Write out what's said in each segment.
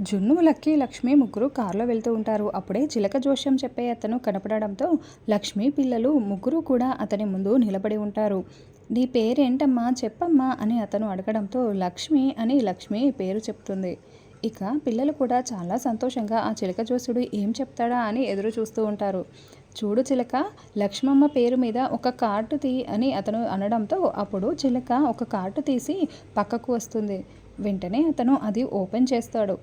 జున్ను లక్కి లక్ష్మి ముగ్గురు కారులో వెళ్తూ ఉంటారు. అప్పుడే చిలక జోష్యం చెప్పే అతను కనపడడంతో లక్ష్మి పిల్లలు ముగ్గురు కూడా అతని ముందు నిలబడి ఉంటారు. నీ పేరేంటమ్మా? చెప్పమ్మా? అని అతను అడగడంతో లక్ష్మి అని లక్ష్మి పేరు చెప్తుంది. ఇక పిల్లలు కూడా చాలా సంతోషంగా ఆ చిలక జోసుడు ఏం చెప్తాడా అని ఎదురు చూస్తూ ఉంటారు. చూడు చిలక లక్ష్మమ్మ పేరు మీద ఒక కార్డు తీ అని అతను అనడంతో అప్పుడు చిలక ఒక కార్డు తీసి పక్కకు వస్తుంది. వెంటనే అతను అది ఓపెన్ చేస్తాడు.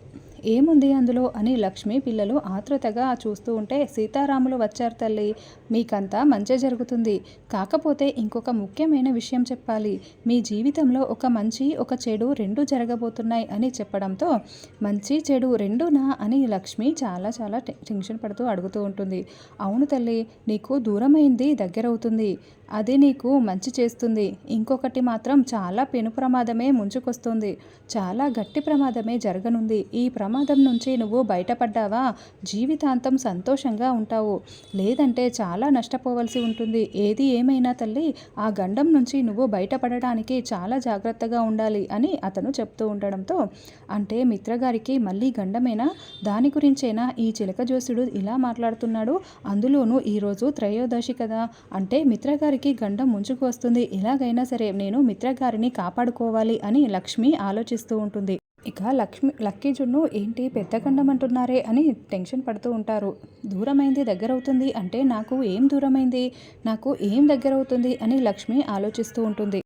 ఏముంది అందులో అని లక్ష్మి పిల్లలు ఆతృతగా చూస్తూ ఉంటే సీతారాములు వచ్చారు తల్లి. మీకంతా మంచి జరుగుతుంది. కాకపోతే ఇంకొక ముఖ్యమైన విషయం చెప్పాలి. మీ జీవితంలో ఒక మంచి ఒక చెడు రెండు జరగబోతున్నాయి అని చెప్పడంతో మంచి చెడు రెండునా అని లక్ష్మి చాలా చాలా టెన్షన్ పడుతూ అడుగుతూ ఉంటుంది. అవును తల్లి నీకు దూరమైంది దగ్గరవుతుంది. అది నీకు మంచి చేస్తుంది. ఇంకొకటి మాత్రం చాలా పెను ప్రమాదమే ముంచుకొస్తుంది. చాలా గట్టి ప్రమాదమే జరగనుంది. ఈ ప్రమాదం ప్రమాదం నుంచి నువ్వు బయటపడ్డావా? జీవితాంతం సంతోషంగా ఉంటావు. లేదంటే చాలా నష్టపోవలసి ఉంటుంది. ఏది ఏమైనా తల్లి ఆ గండం నుంచి నువ్వు బయటపడడానికి చాలా జాగ్రత్తగా ఉండాలి అని అతను చెప్తూ ఉండడంతో అంటే మిత్రగారికి మళ్ళీ గండమేనా? దాని గురించేనా? ఈ చిలక జోసుడు ఇలా మాట్లాడుతున్నాడు. అందులోనూ ఈరోజు త్రయోదశి కదా. అంటే మిత్రగారికి గండం ముంచుకు వస్తుంది. ఎలాగైనా సరే నేను మిత్రగారిని కాపాడుకోవాలి అని లక్ష్మి ఆలోచిస్తూ ఉంటుంది. ఇక లక్ష్మి లక్కీ జున్ను ఏంటి పెద్దకండం అంటున్నారే అని టెన్షన్ పడుతూ ఉంటారు. దూరమైంది దగ్గరవుతుంది అంటే నాకు ఏం దూరమైంది? నాకు ఏం దగ్గరవుతుంది? అని లక్ష్మి ఆలోచిస్తూ ఉంటుంది.